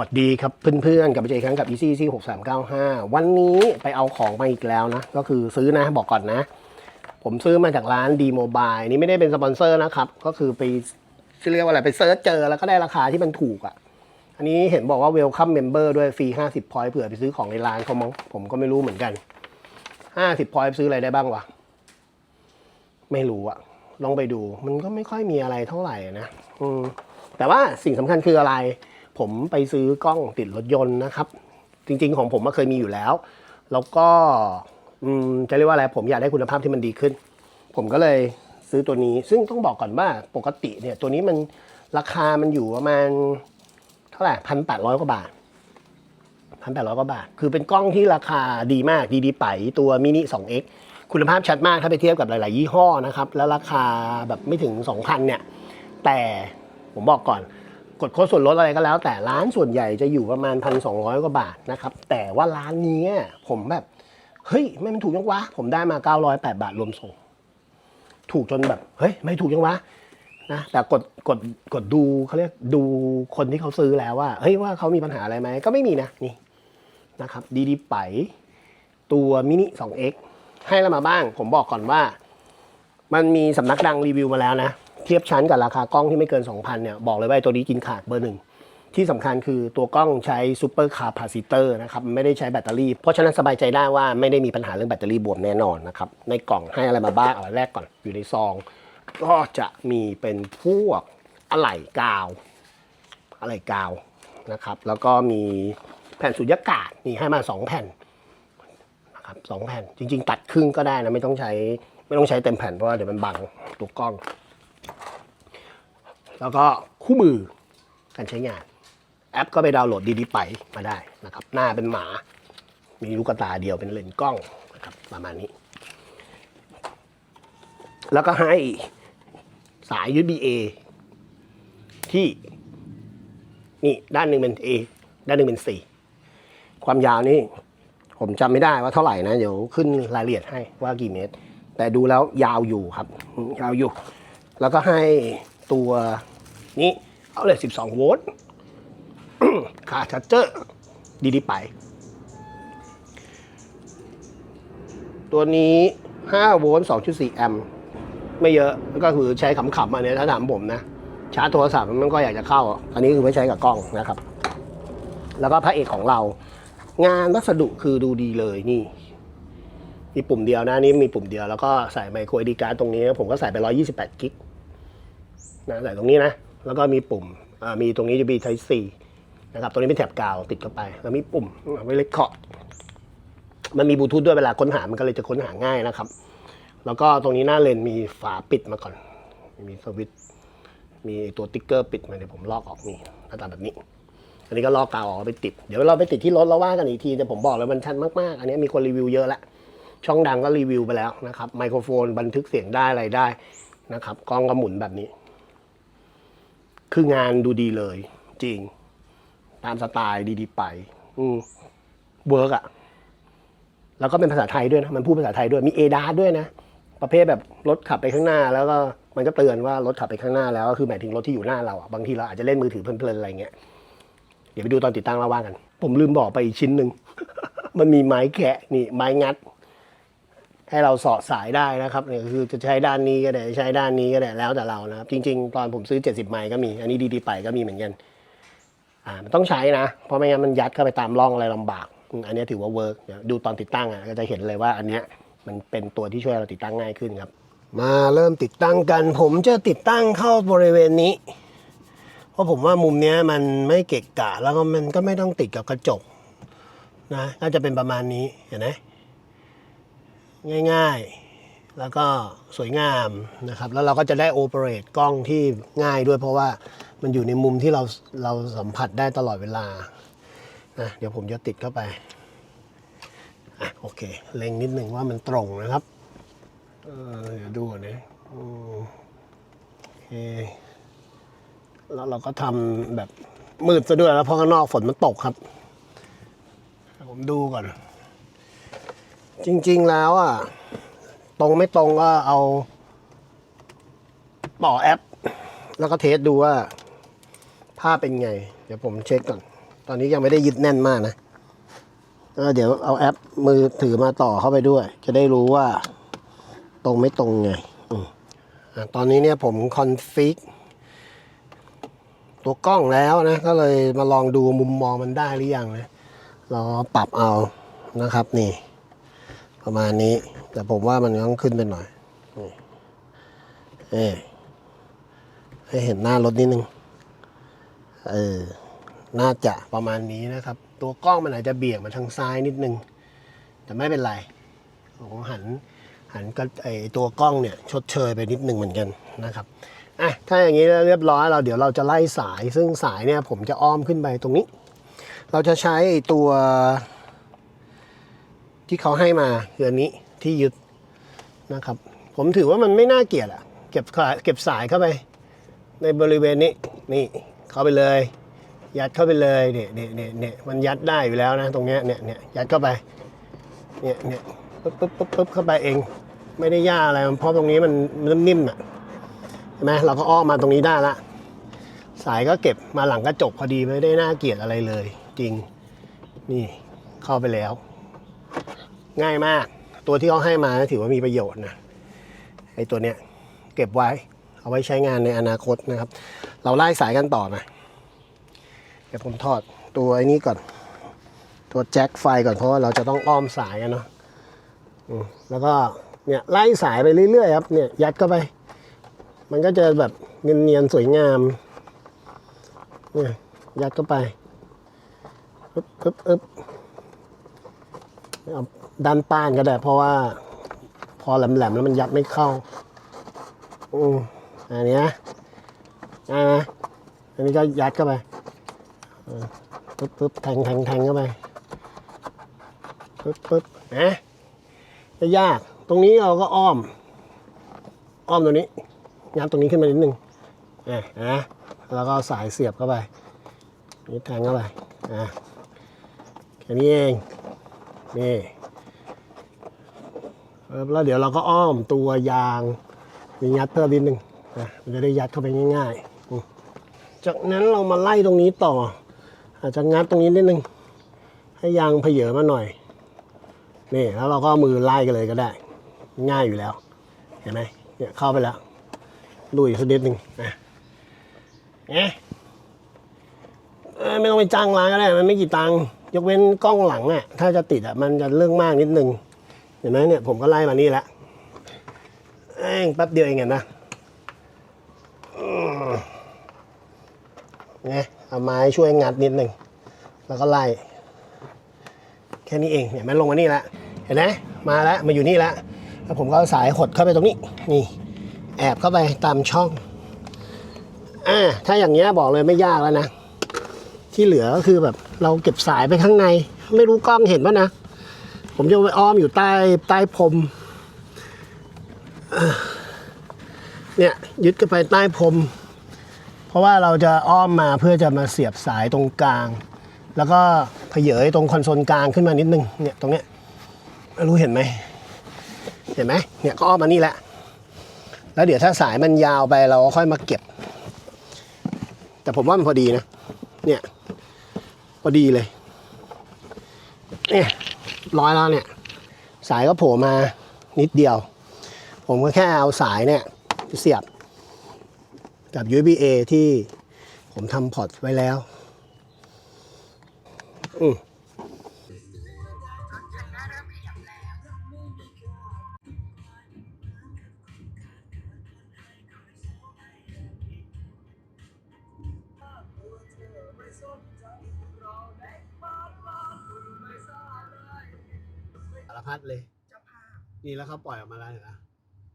วัสดีครับเพื่อนๆกับเจครั้งกับ Easy Easy 6395วันนี้ไปเอาของมาอีกแล้วนะ ก็คือซื้อนะบอกก่อนนะ ผมซื้อมาจากร้าน D Mobile นี่ไม่ได้เป็นสปอนเซอร์นะครับ ก็คือไปเรียกว่าอะไรไปเซิร์ชเจอแล้วก็ได้ราคาที่มันถูกอะ อันนี้เห็นบอกว่า Welcome Member ด้วยฟรี50 point เผื่อไปซื้อของในร้านเขามั้งผมก็ไม่รู้เหมือนกัน50 point ซื้ออะไรได้บ้างวะไม่รู้อะลองไปดูมันก็ไม่ค่อยมีอะไรเท่าไหร่นะอืมแต่ว่าสิ่งสำคัญคืออะไร ผมไปซื้อกล้องติดรถยนต์นะครับ จริง ๆ ของผมก็เคยมีอยู่แล้ว แล้วก็จะเรียกว่าอะไรผมอยากได้คุณภาพที่มันดีขึ้น ผมก็เลยซื้อตัวนี้ ซึ่งต้องบอกก่อนว่าปกติเนี่ยตัวนี้มันราคามันอยู่ประมาณเท่าไหร่พันแปดร้อยกว่าบาทพันแปดร้อยกว่าบาท คือเป็นกล้องที่ราคาดีมากดีดีไปตัวมินิ 2x คุณภาพชัดมากถ้าไปเทียบกับหลาย ๆ ยี่ห้อนะครับ แล้วราคาแบบไม่ถึง 2,000 เนี่ย แต่ผมบอกก่อน กดโค้ดส่วนลดอะไรก็แล้ว แต่ร้านส่วนใหญ่จะอยู่ประมาณ 1,200 กว่าบาทนะครับ แต่ว่าร้านนี้ผมแบบ เฮ้ย ไม่มันถูกยังวะ ผมได้มา 908 บาทรวมส่ง ถูกจนแบบ เฮ้ย ไม่ถูกยังวะนะแต่กดกดกดดูเขาเรียกดูคนที่เขาซื้อแล้วว่า เฮ้ยว่าเขามีปัญหาอะไรไหมก็ไม่มีนะนี่นะครับดีดีไปตัวมินิ 2x ให้เรามาบ้าง ผมบอกก่อนว่า มันมีสำนักดังรีวิวมาแล้วนะ ทียบชั้นกับราคากล้องที่ไม่เกิน 2,000เนี่ยบอกเลยว่าตัวนี้กินขาดเบอร์หนึ่งที่สำคัญคือตัวกล้องใช้ซูเปอร์คาปาซิเตอร์นะครับไม่ได้ใช้แบตเตอรี่ เพราะฉะนั้นสบายใจได้ว่าไม่ได้มีปัญหาเรื่องแบตเตอรี่บวมแน่นอนนะครับ ในกล่องให้อะไรมาบ้างเอาแรกก่อนอยู่ในซอง ก็จะมีเป็นพวกอะไหล่กาวอะไหล่กาวนะครับ แล้วก็มีแผ่นสุญญากาศนี่ให้มาสองแผ่นนะครับสองแผ่นจริง ๆ ตัดครึ่งก็ได้นะไม่ต้องใช้ไม่ต้องใช้เต็มแผ่นเพราะว่าเดี๋ยวมันบังตัวกล้อง แล้วก็คู่มือการใช้งาน แอปก็ไปดาวน์โหลดดีๆไปมาได้นะครับ หน้าเป็นหมา มีลูกตาเดียวเป็นเลนส์กล้องนะครับประมาณนี้ แล้วก็ให้สาย USB A ที่นี่ด้านหนึ่งเป็น A ด้านหนึ่งเป็น C ความยาวนี่ผมจำไม่ได้ว่าเท่าไหร่นะ เดี๋ยวขึ้นรายละเอียดให้ว่ากี่เมตร แต่ดูแล้วยาวอยู่ครับ ยาวอยู่ แล้วก็ให้ ตัวนี้เอาเลย 12 โวลต์ขาชาร์จเจอร์ดีๆไป ตัวนี้ 5 โวลต์ 2.4 แอมป์ไม่เยอะก็คือใช้ขำๆอันนี้ถ้าถามผมนะ ชาร์จโทรศัพท์มันก็อยากจะเข้า อันนี้คือไว้ใช้กับกล้องนะครับ แล้วก็พระเอกของเรา งานวัสดุคือดูดีเลยนี่มีปุ่มเดียวนะนี่มีปุ่มเดียวแล้วก็ใส่ไมโคร SD การ์ดตรงนี้ ผมก็ใส่ไป 128 กิก นะใส่ตรงนี้นะ แล้วก็มีปุ่มมีตรงนี้จะมี Type C นะครับตรงนี้เป็นแถบกาวติดเข้าไปแล้วมีปุ่มไว้เลคคอร์ดมันมีบลูทูธด้วยเวลาค้นหามันก็เลยจะค้นหาง่ายนะครับ แล้วก็ตรงนี้หน้าเลนมีฝาปิดมาก่อน มีสวิตมีตัวติ๊กเกอร์ปิดมาเดี๋ยวผมลอกออกนี่หน้าตาแบบนี้ อันนี้ก็ลอกกาวออกไปติด เดี๋ยวเราไปติดที่รถเราว่ากันอีกทีแต่ผมบอกเลยมันชันมากๆ อันนี้มีคนรีวิวเยอะแล้วช่องดังก็รีวิวไปแล้วนะครับไมโครโฟนบันทึกเสียงได้อะไรได้นะครับกล้องก็หมุนแบบนี้ คืองานดูดีเลย จริง ตามสไตล์ดีๆไป อืมเวิร์กอะแล้วก็เป็นภาษาไทยด้วยนะ มันพูดภาษาไทยด้วยมีเอดาด้วยนะ ประเภทแบบรถขับไปข้างหน้า แล้วก็มันก็เตือนว่ารถขับไปข้างหน้าแล้วก็คือหมายถึงรถที่อยู่หน้าเราอะบางทีเราอาจจะเล่นมือถือเพลินๆอะไรเงี้ยเดี๋ยวไปดูตอนติดตั้งแล้วว่ากัน ผมลืมบอกไปอีกชิ้นหนึ่ง มันมีไม้แกะนี่ไม้งัด ให้เราสอดสายได้นะครับเนี่ยคือจะใช้ด้านนี้ก็ได้ใช้ด้านนี้ก็ได้แล้วแต่เรานะครับ จริง ๆ ตอนผมซื้อ 70 ไมล์ก็มี อันนี้ดีๆไปก็มีเหมือนกันอ่ามันต้องใช้นะ เพราะไม่งั้นมันยัดเข้าไปตามร่องอะไรลำบาก อันนี้ถือว่าเวิร์กดูตอนติดตั้งอะก็จะเห็นเลยว่าอันเนี้ยมันเป็นตัวที่ช่วยเราติดตั้งง่ายขึ้นครับ มาเริ่มติดตั้งกัน ผมจะติดตั้งเข้าบริเวณนี้ เพราะผมว่ามุมเนี้ยมันไม่เกะกะแล้วก็มันก็ไม่ต้องติดกับกระจกนะน่าจะเป็นประมาณนี้เห็นไหม ง่ายๆ แล้วก็สวยงามนะครับ แล้วเราก็จะได้โอเปเรตกล้องที่ง่ายด้วยเพราะว่ามันอยู่ในมุมที่เราเราสัมผัสได้ตลอดเวลานะเดี๋ยวผมจะติดเข้าไปอะโอเค เล็งนิดหนึ่งว่ามันตรงนะครับเออเดี๋ยวดูก่อนนะโอเคแล้วเราก็ทำแบบมืดซะด้วยแล้วเพราะข้างนอกฝนมันตกครับ ผมดูก่อน จริง ๆแล้วอะตรงไม่ตรงก็เอาต่อแอป แล้วก็เทสดูว่าภาพเป็นไง เดี๋ยวผมเช็คก่อน ตอนนี้ยังไม่ได้ยึดแน่นมากนะเดี๋ยวเอาแอปมือถือมาต่อเข้าไปด้วย จะได้รู้ว่าตรงไม่ตรงไงอตอนนี้เนี่ยผมคอนฟิกตัวกล้องแล้วนะ ก็เลยมาลองดูมุมมองมันได้หรือยังนะ เราปรับเอานะครับนี่ ประมาณนี้ แต่ผมว่ามันต้องขึ้นไปหน่อยนี่เอ้ให้เห็นหน้ารถนิดนึง เออ น่าจะประมาณนี้นะครับ ตัวกล้องมันอาจจะเบี่ยงมาทางซ้ายนิดนึง แต่ไม่เป็นไร ผมหันหันก็ไอตัวกล้องเนี่ย ชดเชยไปนิดนึงเหมือนกันนะครับอะถ้าอย่างนี้เรียบร้อยเราเดี๋ยวเราจะไล่สาย ซึ่งสายเนี่ยผมจะอ้อมขึ้นไปตรงนี้ เราจะใช้ตัว ที่เขาให้มาคืออันนี้ที่ยึดนะครับ ผมถือว่ามันไม่น่าเกลียดอะเก็บขาเก็บสายเข้าไป ในบริเวณนี้นี่เข้าไปเลย ยัดเข้าไปเลยเนี่ยเนี่ยเนี่ยเนี่ยมันยัดได้อยู่แล้วนะตรงเนี้ยเนี่ยเนี่ยยัดเข้าไปเนี่ยเนี่ยปึ๊บปึ๊บปึ๊บปึ๊บเข้าไปเอง ไม่ได้ยากอะไรเพราะตรงนี้มันนนิ่มๆอะใช่ไหมเราก็อ้อมมาตรงนี้ได้ละสายก็เก็บมาหลังกระจกพอดีไม่ได้น่าเกลียดอะไรเลย จริงนี่เข้าไปแล้ว ง่ายมาก ตัวที่เขาให้มาถือว่ามีประโยชน์นะไอตัวเนี้ยเก็บไว้เอาไว้ใช้งานในอนาคตนะครับ เราไล่สายกันต่อนะเดี๋ยวผมถอดตัวไอ้นี้ก่อน ตัวแจ็คไฟก่อนเพราะว่าเราจะต้องอ้อมสายกันเนาะแล้วก็เนี่ยไล่สายไปเรื่อยๆครับเนี่ยยัดเข้าไป มันก็จะแบบเนียนๆสวยงามเนี่ยยัดเข้าไปปึ๊บปึ๊บปึ๊บเอา ด้านป้านก็ได้ เพราะว่าพอแหลมๆแล้วมันยัดไม่เข้าอืมอันนี้นะอ่านะอันนี้ก็ยัดเข้าไปปึ๊บปึ๊บแทงแทงแทงเข้าไปปึ๊บปึ๊บนะจะยาก ตรงนี้เราก็อ้อม อ้อมตรงนี้ยัดตรงนี้ขึ้นมานิดนึงอะนะแล้วก็สายเสียบเข้าไปนี่แทงเข้าไปอะแค่นี้เองนี่ แล้วเดี๋ยวเราก็อ้อมตัวยางมียัดเพิ่มนิดนึงนะมันจะได้ยัดเข้าไปง่ายๆ จากนั้นเรามาไล่ตรงนี้ต่อ อาจจะงัดตรงนี้นิดนึง ให้ยางเพเยอมาหน่อย นี่แล้วเราก็มือไล่กันเลยก็ได้ ง่ายอยู่แล้ว เห็นไหมเนี่ยเข้าไปแล้วลุยสักนิดหนึ่งนะเอ๊ะเอ้ยไม่ต้องไปจ้างร้านก็ได้ มันไม่กี่ตังค์ยกเว้นกล้องหลังอะ ถ้าจะติดอะ มันจะเรื่องมากนิดนึง เห็นไหมเนี่ยผมก็ไล่มานี่แล้วเองแป๊บเดียวเองเห็นนะเนี่ยเอาไม้ช่วยงัดนิดหนึ่งแล้วก็ไล่แค่นี้เองเนี่ยมันลงมานี่แล้วเห็นไหมมาแล้วมาอยู่นี่แล้วแล้วผมก็สายหดเข้าไปตรงนี้นี่ แอบเข้าไปตามช่องอ่าถ้าอย่างเงี้ยบอกเลยไม่ยากแล้วนะที่เหลือก็คือแบบเราเก็บสายไปข้างใน ไม่รู้กล้องเห็นป่ะนะ ผมจะไปอ้อมอยู่ใต้ใต้พรมเนี่ยยึดกันไปใต้พรมเพราะว่าเราจะอ้อมมาเพื่อจะมาเสียบสายตรงกลาง แล้วก็เผยตรงคอนโซลกลางขึ้นมานิดนึงเนี่ยตรงเนี้ยไม่รู้เห็นไหมเห็นไหมเนี่ยก็อ้อมมานี่แหละ แล้วเดี๋ยวถ้าสายมันยาวไปเราก็ค่อยมาเก็บ แต่ผมว่ามันพอดีนะเนี่ยพอดีเลยเนี่ย ร้อยแล้วเนี่ย สายก็โผล่มานิดเดียว ผมก็แค่เอาสายเนี่ยเสียบกับ USB A ที่ผมทำพอร์ตไว้แล้ว อืม นี่แล้วเขาปล่อยออกมาแล้วเห็นไหม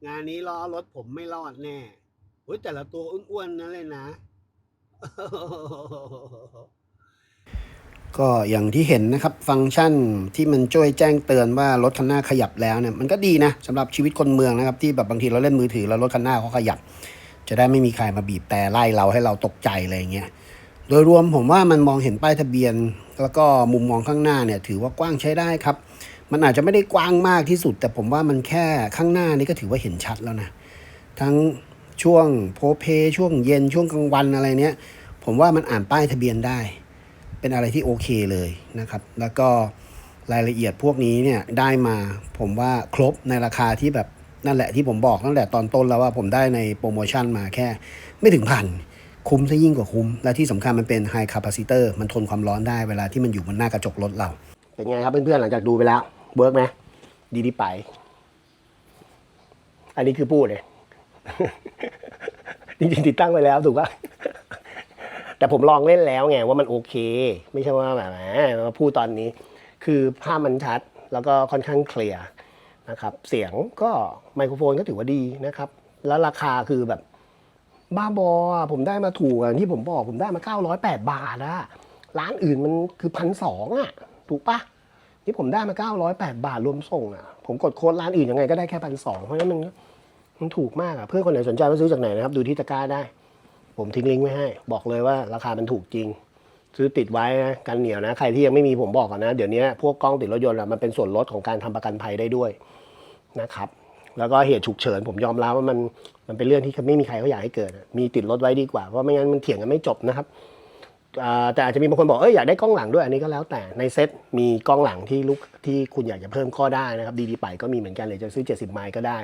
งานนี้ล้อรถผมไม่รอดแน่โอ้ยแต่ละตัวอ้วนๆนั่นเลยนะ ก็อย่างที่เห็นนะครับ ฟังก์ชันที่มันช่วยแจ้งเตือนว่ารถคันหน้าขยับแล้วเนี่ยมันก็ดีนะสำหรับชีวิตคนเมืองนะครับ ที่แบบบางทีเราเล่นมือถือแล้วรถคันหน้าเขาขยับ จะได้ไม่มีใครมาบีบแต่ไล่เราให้เราตกใจอะไรอย่างเงี้ยโดยรวมผมว่ามันมองเห็นป้ายทะเบียน แล้วก็มุมมองข้างหน้าเนี่ย ถือว่ากว้างใช้ได้ครับ มันอาจจะไม่ได้กว้างมากที่สุด แต่ผมว่ามันแค่ข้างหน้านี่ก็ถือว่าเห็นชัดแล้วนะ ทั้งช่วงโพเพช่วงเย็นช่วงกลางวันอะไรเนี้ย ผมว่ามันอ่านป้ายทะเบียนได้ เป็นอะไรที่โอเคเลยนะครับ แล้วก็รายละเอียดพวกนี้เนี่ยได้มาผมว่าครบในราคาที่แบบนั่นแหละที่ผมบอกตั้งแต่ตอนต้นแล้วว่าผมได้ในโปรโมชั่นมาแค่ ไม่ถึงพันคุ้มซะยิ่งกว่าคุ้ม และที่สำคัญมันเป็นไฮคาปาซิเตอร์มันทนความร้อนได้เวลาที่มันอยู่บนหน้ากระจกรถเรา เป็นไงครับเพื่อนๆหลังจากดูไปแล้ว เวิร์กไหมดีดีไป อันนี้คือพูดเลยจริงๆติดตั้งไปแล้วถูกปะแต่ผมลองเล่นแล้วไงว่ามันโอเค ไม่ใช่ว่าแบบแหมมาพูดตอนนี้ คือภาพมันชัดแล้วก็ค่อนข้างเคลียร์นะครับ เสียงก็ไมโครโฟนก็ถือว่าดีนะครับ แล้วราคาคือแบบ บ้าบอ ผมได้มาถูกอย่างที่ผมบอก ผมได้มา 908 บาทอะร้านอื่นมันคือพันสองอะถูกปะ นี่ผมได้มา 908 บาทรวมส่งอะ ผมกดโค้ดร้านอื่นยังไงก็ได้แค่พันสองเพราะฉะนั้นมันมันถูกมากอะ เพื่อนคนไหนสนใจมาซื้อจากไหนนะครับ ดูที่ตะกร้าได้ ผมทิ้งลิงก์ไว้ให้ บอกเลยว่าราคามันถูกจริง ซื้อติดไว้นะกันเหนียวนะ ใครที่ยังไม่มีผมบอกก่อนนะ เดี๋ยวนี้พวกกล้องติดรถยนต์อะมันเป็นส่วนลดของการทำประกันภัยได้ด้วยนะครับ แล้วก็เหตุฉุกเฉิน ผมยอมรับว่ามันมันเป็นเรื่องที่ไม่มีใครเขาอยากให้เกิด มีติดรถไว้ดีกว่า เพราะไม่งั้นมันเถียงกันไม่จบนะครับ แต่อาจจะมีบางคนบอกเอ้ยอยากได้กล้องหลังด้วยอันนี้ก็แล้วแต่ในเซ็ตมีกล้องหลังที่ลูกที่คุณอยากจะเพิ่มข้อได้นะครับดีดีไปก็มีเหมือนกันเลยจะซื้อ 70 ไมล์ก็ได้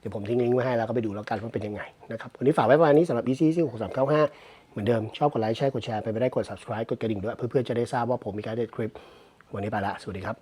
เดี๋ยวผมทิ้งลิงก์ไว้ให้แล้วก็ไปดูแล้วกันว่าเป็นยังไงนะครับวันนี้ฝากไว้ประมาณนี้สำหรับ EC 6 3 9 5เหมือนเดิมชอบกดไลค์แชร์กดแชร์ไปไม่ได้กด subscribe กดกระดิ่งด้วยเพื่อนๆจะได้ทราบว่าผมมีการเด็ดคลิป วันนี้ไปละสวัสดีครับ